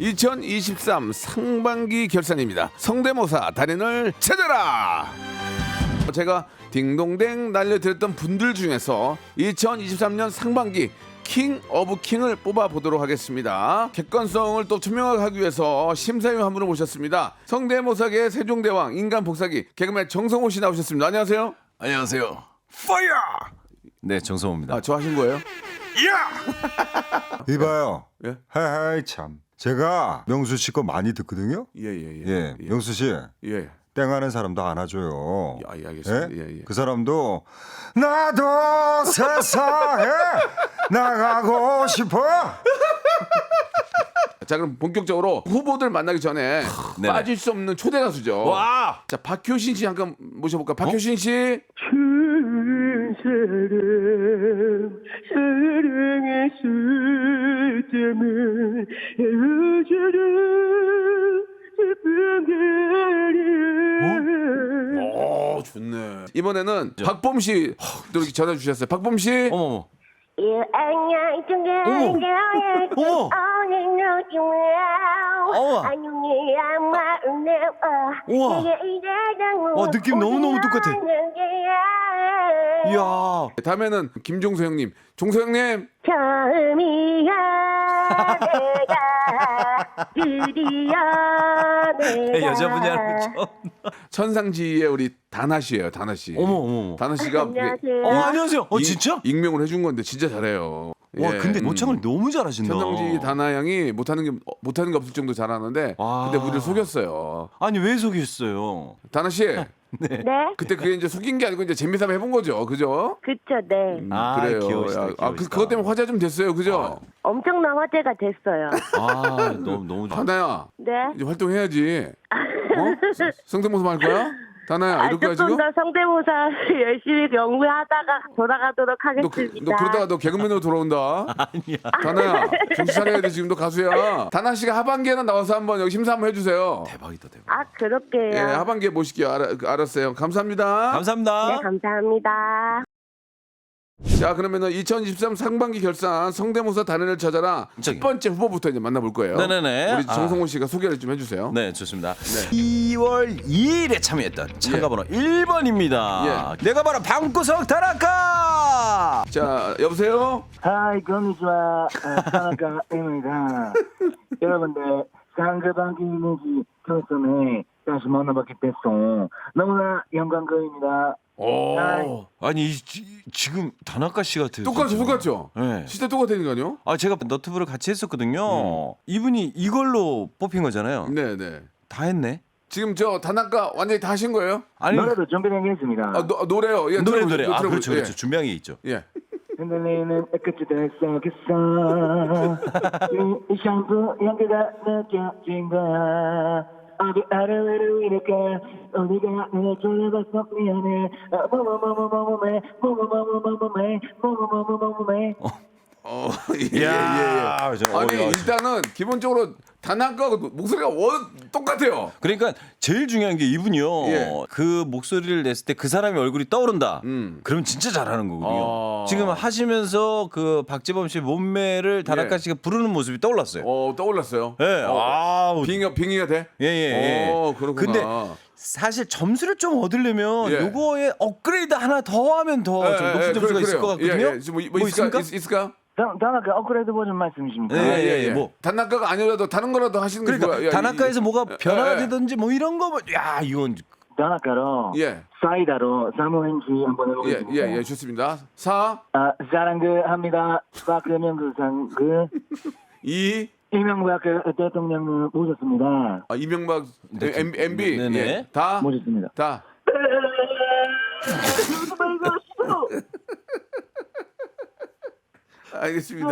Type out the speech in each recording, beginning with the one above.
2023 상반기 결산입니다. 성대모사 달인을 찾아라. 제가 딩동댕 날려드렸던 분들 중에서 2023년 상반기 킹 오브 킹을 뽑아 보도록 하겠습니다. 객관성을 또 투명하게 하기 위해서 심사위원 한 분을 모셨습니다. 성대모사계 세종대왕 인간 복사기 개그맨 정성호 씨 나오셨습니다. 안녕하세요. 안녕하세요. 파이어. 네, 정성호입니다. 아, 저 하신 거예요? 이봐요. 예? 하하이 참. 제가 명수 씨 거 많이 듣거든요. 예, 예, 예. 예, 명수 씨 예. 땡하는 사람도 안아줘요. 아, 예, 알겠습니다. 예, 예. 그 사람도 나도 세상에 나가고 싶어. 자, 그럼 본격적으로 후보들 만나기 전에 네네. 빠질 수 없는 초대 가수죠. 와! 자, 박효신 씨 잠깐 모셔볼까? 박효신 씨. 헤어져라 싶은 그래 오, 좋네. 이번에는 박범 씨또 이렇게 전화 주셨어요. 박범 씨. 어머, 어머 어머. 우와. 와 느낌 너무너무 똑같아. 이야. 다음에는 김종서 형님. 종서 형님. 처음이야 내가 드디어 내가 여자분이 하는 거 처음. 천상지의 우리 다나 씨예요. 다나 씨. 어머, 어머, 어머. 다나 씨가 안녕하세요. 어, 안녕하세요. 어, 이- 진짜? 익명을 해준 건데 진짜 잘해요. 와, 예. 근데 음. 모창을 너무 잘하신다. 천상지 다나 양이 못하는 게 어, 못하는 게 없을 정도 잘하는데 와. 근데 우리를 속였어요. 아니, 왜 속였어요? 다나 씨. 네 그때 그게 이제 속인 게 아니고 이제 재미삼아 해본 거죠, 그죠? 그쵸 네 음, 아, 그래요. 귀여우시다, 야, 아, 그 귀여우시다. 그것 때문에 화제 좀 됐어요, 그죠? 엄청난 화제가 됐어요 아, 너무 너무 좋아. 다나야, 네 이제 활동해야지. 어? 성- 성대모사 할 거야? 다나야, 아, 이렇게 조금 가지고? 더 성대모사 열심히 연구하다가 돌아가도록 너, 그, 하겠습니다. 너 그러다가 너 개그맨으로 돌아온다. 아니야. 다나야, 정신 차려야 돼. 지금 너 가수야. 다나 씨가 하반기에는 나와서 한번 여기 심사 한번 해주세요. 대박이다, 대박. 아, 그럴게요. 예, 하반기에 모실게요. 알아, 그, 알았어요. 감사합니다. 감사합니다. 네, 감사합니다. 자, 그러면은 2023 상반기 결산 성대모사 단연을 찾아라 첫 저기. 번째 후보부터 이제 만나볼 거예요. 네네네. 우리 아. 정성호 씨가 소개를 좀 해주세요. 네, 좋습니다. 2월 2일에 참여했던 참가번호 1번입니다. 예. 내가 바로 방구석 다락가! 자, 여보세요? 하이, 건니치와. 타나카입니다. 여러분들, 상대방이 있는지 처음에 다시 만나뵙게 됐어. 너무나 영광입니다. 오, 아니, 이, 지- 지금 다나카 씨 같아요. 똑같죠, 진짜. 똑같죠. 네. 진짜 똑같다니까요. 아, 제가 너튜브를 같이 했었거든요. 이분이 이걸로 뽑힌 거잖아요. 네, 네. 다 했네. 지금 저 단학가 완전히 다 하신 거예요? 아니, 노래도 준비된 게 있습니다. 아, 노, 노래요. 예, 노래. 노래. 아, 들어보세요. 그렇죠, 그렇죠. 예. 준비한 게 있죠. 예. 흔들리는 끝이 됐어겠어. 이 샴푸 향기가 느껴진 거야. 어디 아래로 이렇게 우리가 늘 졸려봤어 미안해 뭐뭐뭐뭐뭐매 어, 예, 예, 이야, 예. 저, 아니, 어, 야, 일단은 기본적으로 단학가 목소리가 원 똑같아요. 그러니까 제일 중요한 게 이분이요. 예. 그 목소리를 냈을 때 그 사람의 얼굴이 떠오른다. 음. 그럼 진짜 잘하는 거거든요. 아. 지금 하시면서 그 박재범 씨 몸매를 다나카 예. 씨가 부르는 모습이 떠올랐어요. 어, 떠올랐어요. 예. 어, 아우. 빙의가, 빙의가 돼? 예, 예, 예. 어, 그렇구나. 근데 사실 점수를 좀 얻으려면 예. 요거에 업그레이드 하나 더 하면 더좀 예, 높은 예, 점수가 그래, 있을 것 그래요. 같거든요. 예, 예. 뭐, 뭐 뭐 있을까? 있습니까? 있, 있을까? 다나카 업그레이드 버전 말씀이십니까? 예, 아, 예, 예. 뭐. 단학가가 아니라도 다른 거라도 하시는 게 그러니까 좋아요. 야, 이- 뭐가 예, 변화되든지 뭐 이런 거, 뭐- 야 이건 다나카로 예, 사이다로 사무행시 한번 예, 해보겠습니다. 예, 예, 좋습니다. 4, 아, 사랑합니다. 박근명 그상 그 2, 이명박 그 대통령 모셨습니다. 아, 이명박 네, M, MB 네 네. 예, 다, 모셨습니다. 다. 알겠습니다.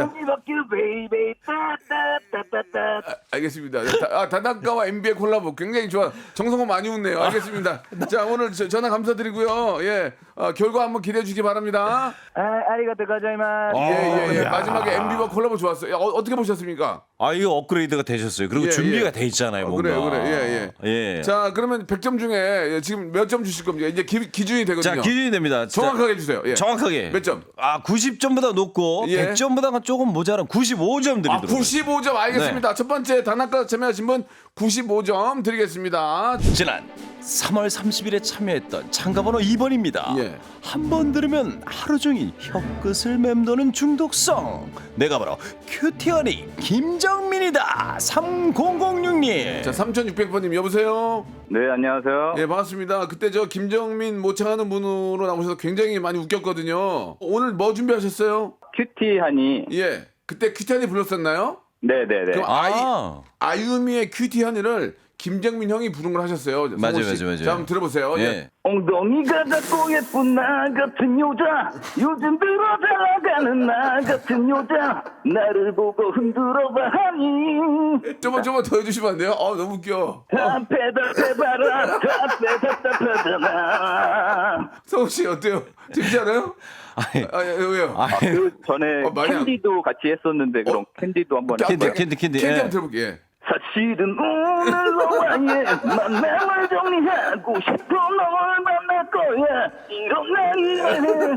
아, 알겠습니다. 다- 아, 다나카와 MB의 콜라보 굉장히 좋아. 정성호 많이 웃네요. 알겠습니다. 자, 오늘 저- 전화 감사드리고요. 예, 어, 결과 한번 기대해 주시기 바랍니다. 아, 아리가또 고자이마스. 예, 예, 예. 야. 마지막에 MB와 콜라보 좋았어요. 어, 어떻게 보셨습니까? 아 이거 업그레이드가 되셨어요. 그리고 예, 준비가 예. 돼 있잖아요. 어, 뭔가. 그래요, 그래. 예, 예. 자, 그러면 100점 중에 지금 몇 점 주실 겁니까? 이제 기, 기준이 되거든요. 자, 기준이 됩니다. 진짜 정확하게 해주세요. 예. 정확하게. 몇 점? 아, 90점보다 높고 예. 100점보다는 조금 모자란 95점 아, 드리도록. 95점 네. 알겠습니다. 첫 번째 단학과 참여하신 분 95점 드리겠습니다. 지난 3월 30일에 참여했던 참가번호 2번입니다. 예. 한 번 들으면 하루 종일 혀끝을 맴도는 중독성. 내가 바로 큐티언이 김정민이다. 3006님. 자, 3600번님 여보세요. 네, 안녕하세요. 예, 반갑습니다. 그때 저 김정민 모창하는 분으로 나오셔서 굉장히 많이 웃겼거든요. 오늘 뭐 준비하셨어요? 큐티 하니. 예. 그때 큐티한이 불렀었나요? 네 네 네. 그럼 아이 아. 아유미의 큐티한이를 김정민 형이 부른 걸 하셨어요. 맞아요, 씨. 맞아요, 맞아요. 자, 한번 들어보세요. 예. 예. 엉덩이가 작고 예쁜 나 같은 여자 요즘 들어 잘 나가는 나 같은 여자 나를 보고 흔들어봐 하니 좀만 좀만 더 해주시면 안 돼요? 아 너무 웃겨. 답해답답하잖아 성호 씨 어때요? 재밌지 않아요? 아니, 아 예, 왜요? 아니, 그 전에 어, 많이 안- 캔디도 같이 했었는데 그럼 캔디도 한번 캔디? 캔디, 캔디. 캔디 예. 한번 들어볼게요. 예. 사실은 오늘 너와의 만남을 정리하고 싶어 널 만날 거야 이런 날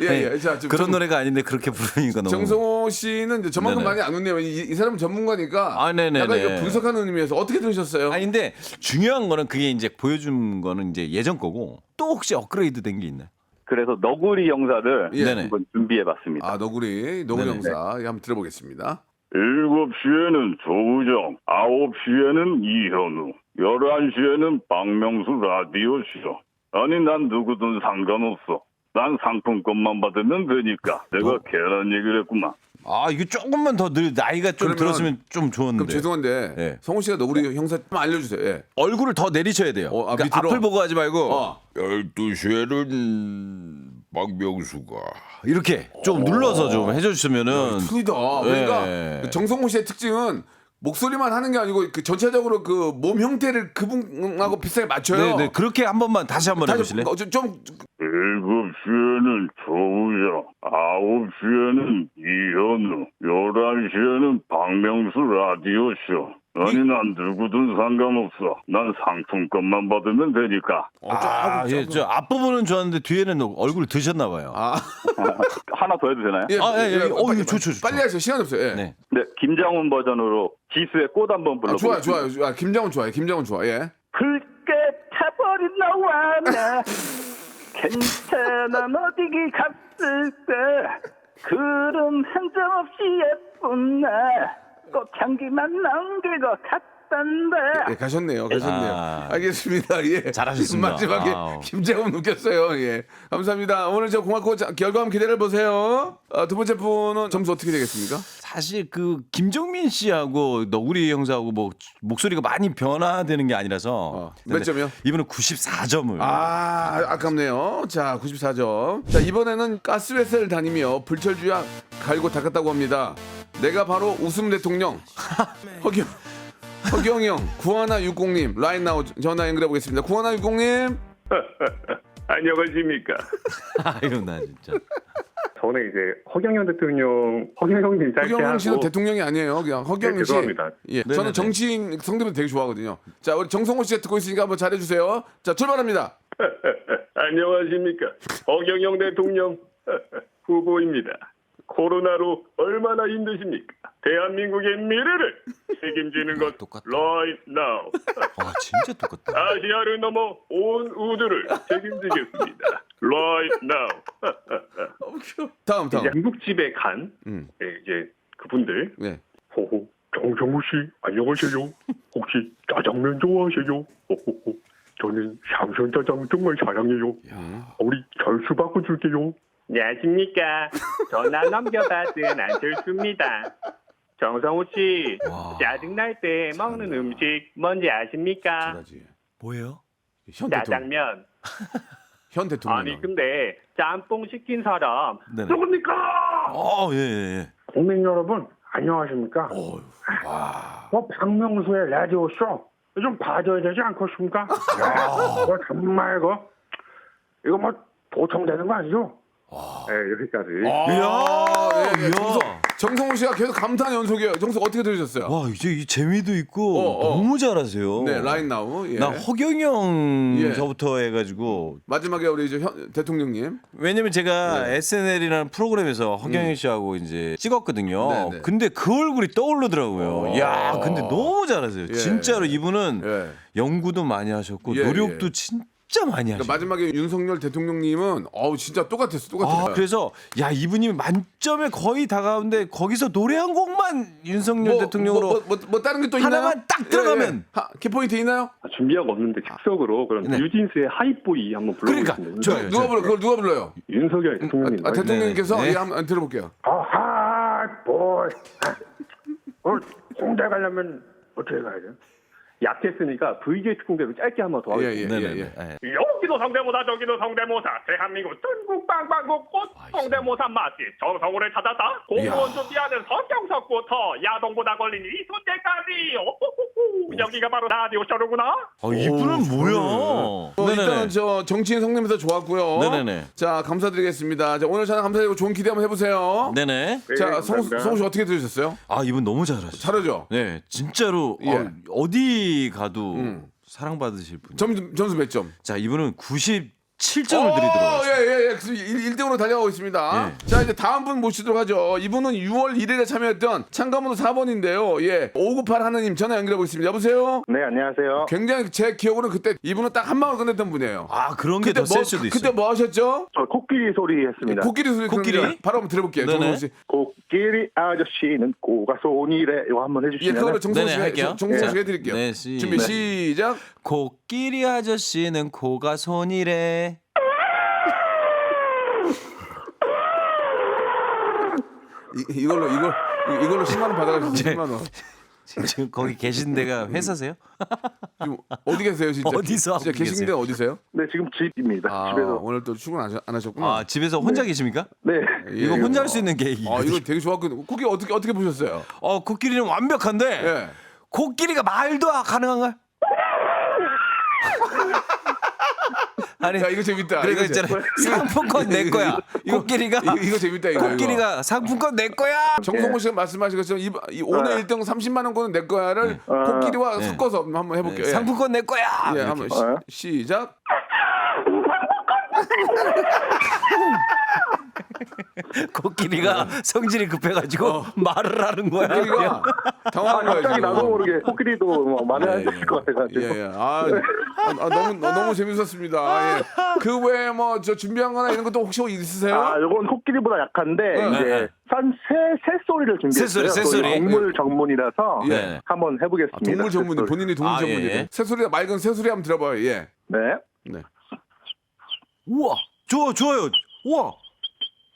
예, 예. 자, 좀, 그런 좀 노래가 아닌데 그렇게 부르니까 너무. 정성호 씨는 이제 저만큼 네네. 많이 안 웃네요. 이, 이 사람은 전문가니까. 아, 네네네. 약간 이거 분석하는 의미에서 어떻게 들으셨어요? 아니 근데 중요한 거는 그게 이제 보여준 거는 이제 예전 거고 또 혹시 업그레이드 된 게 있나요? 그래서 너구리 영사를 예. 네네. 한번 준비해 봤습니다. 아 너구리 너구리 네네. 형사 예, 한번 들어보겠습니다. 7시에는 조우정, 9시에는 이현우, 11시에는 박명수 라디오 쇼. 아니, 난 누구든 상관없어. 난 상품권만 받으면 되니까. 내가 계란 얘기를 했구만. 아 이거 조금만 더 늘 나이가 좀 그러면- 들었으면 좀 좋은데 그럼 죄송한데 예. 성호 씨가 너구리 형사 좀 알려주세요. 예. 얼굴을 더 내리셔야 돼요. 어, 아, 그러니까 밑으로? 앞을 보고 하지 말고 어. 12시에는 박명수가 이렇게 좀 눌러서 좀 해주시면은 틀리다. 그러니까 예. 정성호 씨의 특징은 목소리만 하는 게 아니고 그 전체적으로 그 몸 형태를 그분하고 비슷하게 맞춰요. 네 네 그렇게 한 번만 다시 한번 다시 해보실래요? 어, 좀, 좀 7시에는 조우정, 9시에는 이현우, 11시에는 박명수 라디오쇼. 아니, 난 누구든 상관없어. 난 상품권만 받으면 되니까. 어, 좀 아, 예, 좀- 저 앞부분은 좋았는데 뒤에는 얼굴 드셨나 봐요. 아, 하나 더 해도 되나요? 예, 아, 예, 예. 어, 빨리, 이거 좋죠, 좋죠. 빨리 하세요. 시간 없어요. 예. 네. 네, 김장훈 버전으로 지수의 꽃 한번 아, 불러보겠습니다. 좋아요, 좋아요. 아, 김장훈 좋아요. 김장훈 좋아. 예. 붉게 타버린 너와 나 괜찮아 어디기 갔을 때 구름 한점 없이 예쁜 나 꽃향기만 남길 것 같던데 예, 가셨네요. 가셨네요. 아. 알겠습니다. 예. 잘하셨습니다. 마지막에 아우. 김재훈 웃겼어요. 예. 감사합니다. 오늘 저 고맙고 자, 결과만 기대를 보세요. 아, 두 번째 분은 점수 어떻게 되겠습니까? 사실 그 김정민 씨하고 너구리 형사하고 뭐 목소리가 많이 변화되는 게 아니라서 어, 몇 점이요? 이분은 94점을 아, 아깝네요. 자, 94점. 자, 이번에는 가스회사를 다니며 불철주야 갈고 닦았다고 합니다. 내가 바로 웃음 대통령. 허경, 허경영, 9160님, 라인 나우 전화 연결해 보겠습니다. 9160님. 안녕하십니까. 아유 나 진짜 저는 이제 허경영 대통령 허경영님 짧게 허경영 씨는 하고 대통령이 아니에요. 그냥 허경영 네, 씨. 죄송합니다. 예, 네네네. 저는 정치인 성대모사 되게 좋아하거든요. 자, 우리 정성호 씨가 듣고 있으니까 한번 잘해주세요. 자, 출발합니다. 안녕하십니까. 허경영 대통령 후보입니다. 코로나로 얼마나 힘드십니까? 대한민국의 미래를 책임지는 것 똑같다. right now. 와 진짜 똑같다. 아시아를 넘어 온 우주를 책임지겠습니다. right now. 다음, 다음. 중국집에 간 음. 네, 이제 그분들 네. 호호 정정우 씨 안녕하세요. 혹시 짜장면 좋아하세요? 호호호 저는 샹선 짜장 정말 사랑해요. 우리 절수 바꿔줄게요. 안녕하십니까. 전화 넘겨받은 안철수입니다. 정성우 씨, 와. 짜증날 때 먹는 음식 뭔지 아십니까? 잘하지. 뭐예요? 현 대통령. 짜장면. 현 대통령. 아니 근데 짬뽕 시킨 사람 네네. 누굽니까? 어, 예, 예, 예. 국민 여러분 안녕하십니까? 뭐 박명수의 라디오 쇼좀 봐줘야 되지 않겠습니까? 야, 이거 정말 이거 이거 뭐 보통 되는 거 아니죠? 네, 여기까지. 아, 예, 예. 이야. 정성, 정성호 씨가 계속 감탄 연속이에요. 정석 어떻게 들으셨어요? 와 이제 이 재미도 있고 어, 어. 너무 잘하세요. 네, 라인 나우. 예. 나 허경영 예. 저부터 해가지고 마지막에 우리 이제 현, 대통령님. 왜냐면 제가 네. SNL이라는 프로그램에서 허경영 씨하고 이제 찍었거든요. 네, 네. 근데 그 얼굴이 떠오르더라고요. 어. 야, 근데 너무 잘하세요. 예. 진짜로 이분은 예. 연구도 많이 하셨고 예, 노력도 예. 진짜 많이 하셨어요. 그러니까 마지막에 윤석열 대통령님은 어우 진짜 똑같았어, 똑같았어. 아, 그래서 야 이분이 만점에 거의 다가오는데 거기서 노래 한 곡만 윤석열 대통령으로 뭐, 뭐, 뭐 다른 게 또 있나요? 하나만 딱 들어가면. 예, 예. 하, 키포인트 있나요? 아, 준비한 거 없는데 즉석으로 그럼 네. 뉴진스의 하이보이 한번 그러니까 불러보겠습니다. 좋아요. 누가 좋아요. 불러? 그걸 누가 불러요? 윤석열 대통령님. 아, 대통령님께서 네, 네. 예, 한번 들어볼게요. 아하, 뭐, 어, 홍대 가려면 어떻게 가야 돼? 약했으니까 VJ 특공대로 짧게 한 번 더 예, 하겠습니다. 예. 예, 예. 예. 여기도 성대모사 저기도 성대모사 대한민국 전국 빵빵국 꽃 성대모사 맛집 정성호를 찾았다 공무원 준비하는 성경석부터 야동보다 걸린 이순재까지 오호호호. 여기가 바로 라디오 쇼루구나 어, 이분은 뭐야? 어, 네네네. 일단은 저 정치인 성님에서 좋았고요. 네네네. 자 감사드리겠습니다. 자, 오늘 전화 감사드리고 좋은 기대 한번 해보세요. 네네. 자 성우 씨 어떻게 들으셨어요? 아 이분 너무 잘하셨어요. 잘하죠. 네, 진짜로 예. 어, 어디 가도 음. 사랑받으실 분. 점수 점수 몇 점? 자, 이분은 97점을 드리도록 예, 예, 예. 1, 등으로 달려가고 있습니다. 예. 자, 이제 다음 분 모시도록 하죠. 이분은 6월 1일에 참여했던 참가번호 4번인데요. 예. 598 하나님 전화 연결해 보겠습니다. 여보세요? 네, 안녕하세요. 굉장히 제 기억으로는 그때 이분은 딱 한 방울 끝냈던 분이에요. 아, 그런 게 그때 더셀 수도 있어요. 그때 뭐 하셨죠? 저 코끼리 소리 했습니다. 코끼리 소리 코끼리? 바로 한번 들어볼게요. 네네. 정성 씨. 코 끼리 아저씨는 꼬가 손이래. 이거 한번 예, 해주시면. 그거를 정성 네네, 씨, 할게요. 정성 씨 예. 해드릴게요. 네, 시- 준비 네. 시작. 코끼리 아저씨는 코가 손이래. 이, 이걸로 이걸 이- 이걸로 10만 원 받아가시죠. 10만 원. 지금 거기 계신 데가 회사세요? 지금 어디 계세요, 진짜? 어디서 하고 진짜 계신 계세요? 데가 어디세요? 네, 지금 집입니다. 아, 집에서. 오늘 또 출근 안, 하셨- 안 하셨구나. 아, 집에서 혼자 계십니까? 네. 예, 이거 예. 혼자 할 수 있는 계획이거든요. 아, 이거 되게 좋았거든요. 코끼리 어떻게 어떻게 보셨어요? 어, 코끼리는 완벽한데 예. 코끼리가 말도 가능한가요? 아니, 야, 이거 재밌다. 이거 재- 있잖아요. 상품권 내 거야. 이거- 코끼리가 이거, 이거 재밌다 이거. 코끼리가 상품권 내 거야. 정성호 씨가 말씀하신 것처럼 이, 이 오늘 1등 30만 원권은 내 거야를 코끼리와 네. 섞어서 한번 해볼게요. 예. 상품권 내 거야. 예. 한번 시, 시작. 코끼리가 성질이 급해가지고 말을 하는 거야. 어. 코끼리가 당황한 거예요. 갑자기 지금. 나도 모르게 코끼리도 뭐 말을 예, 하실 것 같아가지고. 예, 예. 아, 아, 아, 너무 너무 재밌었습니다. 예. 그 외에 뭐 저 준비한 거나 이런 것도 혹시 있으세요? 아, 요건 코끼리보다 약한데 네. 이제 네. 산새 새소리를 준비했어요. 새소리, 또 새소리. 동물 전문이라서 예. 한번 아, 해보겠습니다. 동물 전문이 새소리. 본인이 동물 아, 전문이 예. 새소리 맑은 새소리 한번 들어봐요. 예. 네. 네. 우와, 좋아, 좋아요. 우와,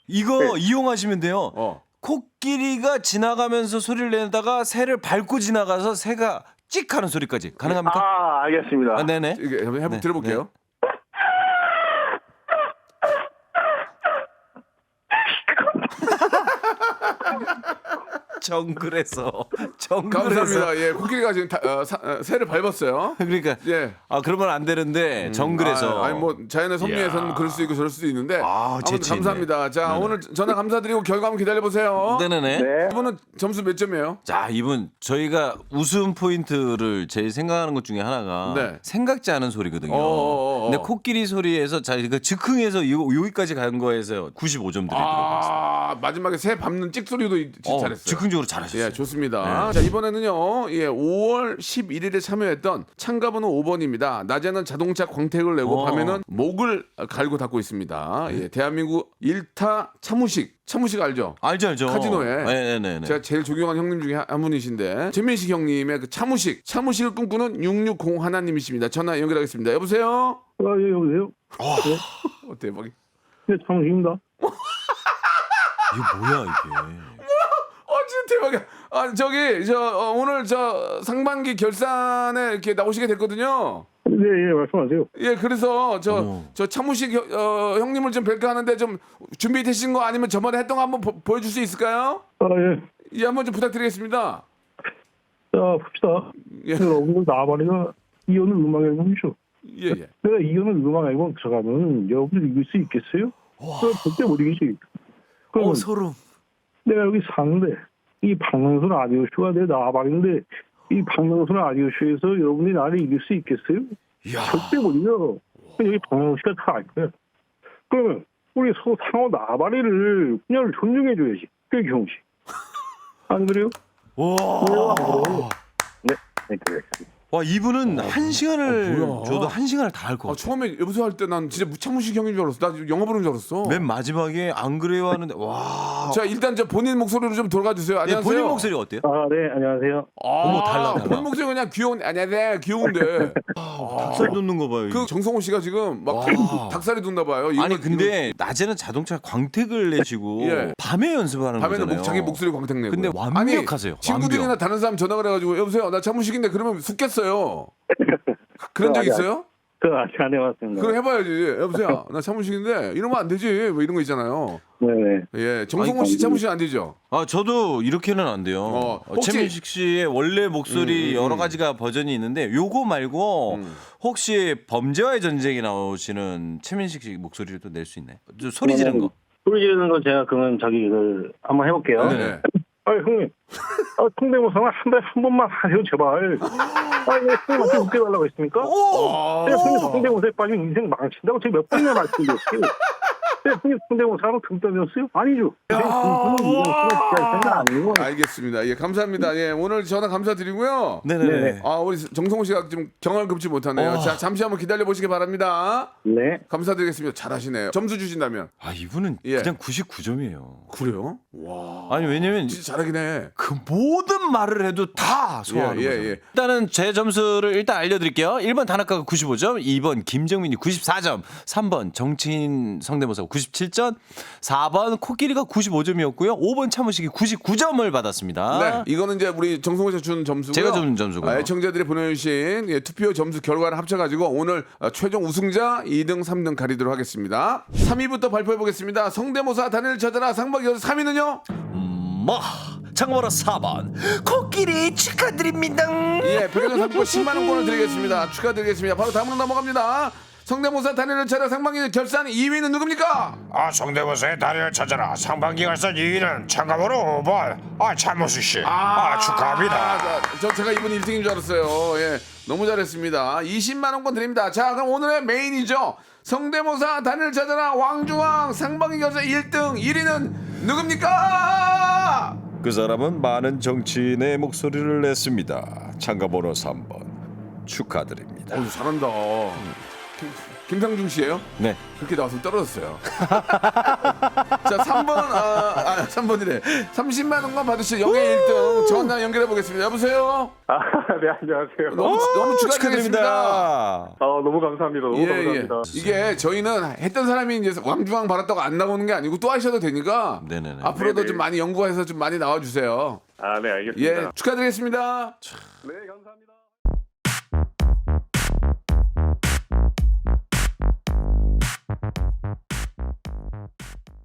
이거 이용하시면 돼요. 어. 코끼리가 지나가면서 소리를 내다가 새를 밟고 지나가서 새가 찍 하는 소리까지 가능합니까? 아, 알겠습니다. 아, 네네. 이게 한번 해보 네, 들어볼게요. 정글에서 정글에서 감사합니다. 예, 코끼리가 지금 다, 어, 사, 어, 새를 밟았어요. 그러니까 예. 아 그러면 안 되는데 정글에서 아, 아니 뭐 자연의 섭리에서는 그럴 수도 있고 저럴 수도 있는데 아, 아무튼 재치 있네. 감사합니다. 자 오늘 전화 감사드리고 결과 한번 기다려 보세요. 네네네. 네. 이분은 점수 몇 점이에요? 자 이분 저희가 웃음 포인트를 제일 생각하는 것 중에 하나가 네. 생각지 않은 소리거든요. 어어어어. 근데 코끼리 소리에서 자 이거 즉흥해서 이 여기까지 간 거에서 95점 드리도록 하겠습니다. 아 마지막에 새 밟는 찍 소리도 이- 진짜 어, 잘했어요. 즉흥적으로 잘하셨어요. 예, 좋습니다. 자, 이번에는요, 예, 5월 11일에 참여했던 참가번호 5번입니다. 낮에는 자동차 광택을 내고 어. 밤에는 목을 갈고 닦고 있습니다. 예, 대한민국 일타 차무식. 차무식 알죠? 알죠 알죠. 카지노에. 네네네. 제가 제일 존경하는 형님 중에 한 분이신데, 최민식 형님의 그 차무식, 차무식을 꿈꾸는 660 하나님이십니다. 전화 연결하겠습니다. 여보세요? 아, 예, 여보세요? 어, 대박이. 네, 장식입니다. 이게 뭐야 이게? 어, 대박이야. 아, 저기, 저, 어, 오늘 저 상반기 결산에 이렇게 나오시게 됐거든요. 네, 예, 말씀하세요. 예, 그래서 저, 어머. 저 차무식 형- 어, 형님을 좀 뵐까 하는데 좀 준비되신 거 아니면 저번에 했던 거 한번 보, 보여줄 수 있을까요? 아, 예. 예, 한번 좀 부탁드리겠습니다. 자, 봅시다. 예, 여러분들 나발이가 이혼을 음악의 형이죠. 예, 예. 내가 이혼을 음악 앨범 들어가면 여러분들 이길 수 있겠어요? 그럼 절대 못 이기지. 어 그러면 소름. 내가 여기 사는데 이 박명수 라디오쇼가 내 나발인데 이 박명수 라디오쇼에서 여러분이 나를 이길 수 있겠어요? 절대 못 이겨. 여기 박명수 씨가 다 알 거야. 그러면 우리 서로 상호 나발이를 그냥 존중해줘야지. 그게 경식. 안 그래요? 와. 네, 네, 그래. 와 이분은 한 시간을 뭐야. 줘도 한 시간을 다 할 것 아, 같아. 처음에 여보세요 할 때 난 진짜 무창무식 형인 줄 알았어. 나 영화 보는 줄 알았어. 맨 마지막에 안 그래요 하는데 와. 자 일단 저 본인 목소리로 좀 돌아가 주세요. 네, 안녕하세요. 본인 목소리 어때요? 아, 네, 안녕하세요. 아, 어머, 달라, 달라. 본인 목소리 그냥 귀여운 안녕하세요 귀여운데 닭살 돋는 거 봐요. 그 이거. 정성호 씨가 지금 막 와. 닭살이 돋나 봐요. 이거- 아니 근데 낮에는 자동차 광택을 내시고 예. 밤에 연습하는 밤에는 거잖아요. 목, 자기 목소리 광택 내고. 근데 완벽하세요. 친구들이나 완벽. 다른 사람 전화 그래가지고 여보세요 나 창무식인데 그러면 숙겠어요. 그런 적 아니. 있어요? 그 아직 안 해봤습니다. 그럼 해봐야지. 여보세요 나 창무식인데 이러면 안 되지. 뭐 이런 거 있잖아요. 네네. 예, 정성호 씨 창무식 안 되죠. 아 저도 이렇게는 안 돼요. 어, 어, 혹시- 최민식 씨의 원래 목소리 음, 음, 여러 음. 가지가 버전이 있는데 요거 말고 음. 혹시 범죄와의 전쟁에 나오시는 최민식 씨 목소리를 또 낼 수 있나요? 저 소리 지른 거. 소리 지르는 건 제가 그러면 저기 그 한번 해볼게요. 네. 아 형님, 아, 성대모사는 한 달에 한 번만 하세요 제발. 아, 왜 형님한테 웃겨달라고 했습니까? 아, 내가 형님 성대모사에 빠지면 인생 망친다고 제가 몇 번이나 말씀드렸어요. 내가 형님 성대모사로 등 떠졌어요? 아니죠. 형님은 이런 생각 아니고. 알겠습니다. 예, 감사합니다. 예, 오늘 전화 감사드리고요. 네네네. 네네. 아, 우리 정성호 씨가 좀 경험을 금치 못하네요. 어. 자, 잠시 한번 기다려 보시기 바랍니다. 네. 감사드리겠습니다. 잘하시네요. 점수 주신다면. 아 이분은 예. 그냥 99점이에요. 그래요? 와. 아니 왜냐면 진짜 잘하긴 해. 그 모든 말을 해도 다 소화하는 예, 예, 거죠. 예. 일단은 제 점수를 일단 알려드릴게요. 1번 단학가가 95점, 2번 김정민이 94점, 3번 정치인 성대모사 97점, 4번 코끼리가 95점이었고요. 5번 차무식이 99점을 받았습니다. 네, 이거는 이제 우리 정성호 씨가 준 점수고요. 제가 준 점수고요. 아, 애청자들이 보내주신 예, 투표 점수 결과를 합쳐가지고 오늘 어, 최종 우승자 2등, 3등 가리도록 하겠습니다. 3위부터 발표해 보겠습니다. 성대모사 단일 찾아라 상박이 여자 3위는요? 뭐 참고로 4번 코끼리 축하드립니다. 예, 백화점 상품권 10만 원권을 드리겠습니다. 축하드리겠습니다. 바로 다음으로 넘어갑니다. 성대모사 단일을 찾아 상반기 결산 2위는 누굽니까? 아 성대모사의 달인을 찾아라 상반기 결산 2위는 참가번호 5번 아 차모수 씨. 아, 축하합니다. 아, 저, 저 제가 이분 1등인 줄 알았어요. 예, 너무 잘했습니다. 20만 원권 드립니다. 자, 그럼 오늘의 메인이죠. 성대모사 단일 찾아라 왕중왕 상반기 결산 1등 1위는 누굽니까? 그 사람은 많은 정치인의 목소리를 냈습니다. 참가 번호 3번 축하드립니다. 어, 잘한다. 김, 김상중 씨예요? 네. 그렇게 나왔으면 떨어졌어요. 자, 3번, 아, 아 3번이래. 30만 원권 받으실 영예 1등 전화 연결해 보겠습니다. 여보세요? 아, 네, 안녕하세요. 너무, 너무 축하드리겠습니다. 아, 너무 감사합니다. 너무 예, 예. 감사합니다. 이게 저희는 했던 사람이 이제 왕중왕 받았다고 안 나오는 게 아니고 또 하셔도 되니까 네네네. 앞으로도 네네. 좀 많이 연구해서 좀 많이 나와 주세요. 아, 네, 알겠습니다. 예, 축하드리겠습니다. 네, 감사합니다.